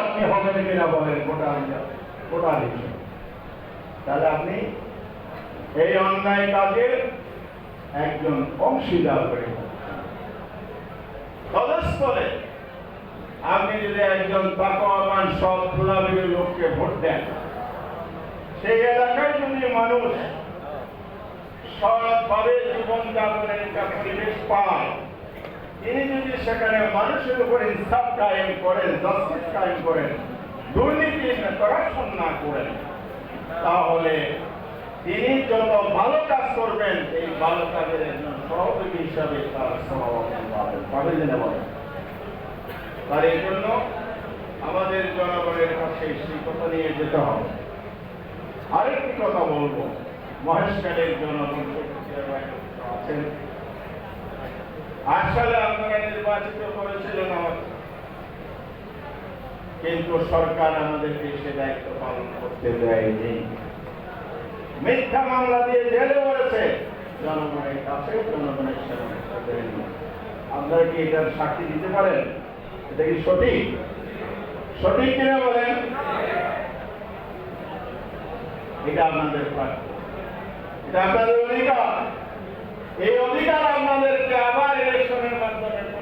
আপনি হবেন কিনা বলেন গোটা তাহলে আপনি এই অন্যায় কাজের একজন অংশীদার যাবেন। তদস্থলে আপনি যদি একজন তাকওয়াবান সৎ খোলাবির লোককে ভোট দেন, সেই এলাকায় যদি মানুষ সৎভাবে জীবনযাপনের একটা পরিবেশ পায় তিনি যদি সেখানে মানুষের উপর ইনসাফ কায়েম করেন জাস্টিস কায়েম করেন, দুর্নীতি করাপশন না করেন, তাহলে তিনি যত ভালো কাজ করবেন, এই ভালো কাজের একজন সহযোগী হিসাবে তার সমাবর্তন তার এই জন্য আমাদের জনগণের কাছে সেই কথা নিয়ে যেতে হবে। আরেকটি কথা বলব। মহেশখালীর জনগণ আছেন আসলে আপনারা নির্বাচিত করেছিলেন আমাকে। কিন্তু সরকার আমাদেরকে সে দায়িত্ব পালন করতে দেয়নি। মিথ্যা মামলা দিয়ে জেলে পড়েছে। জনগণের কাছে, জনগণের সামনে আপনারা কি এটার সাক্ষী দিতে পারেন? এটা কি সঠিক? সঠিক কিনা বলেন? এটা আপনাদের প্রাপ্য। এটা আপনাদের অধিকার। এই অধিকার আবার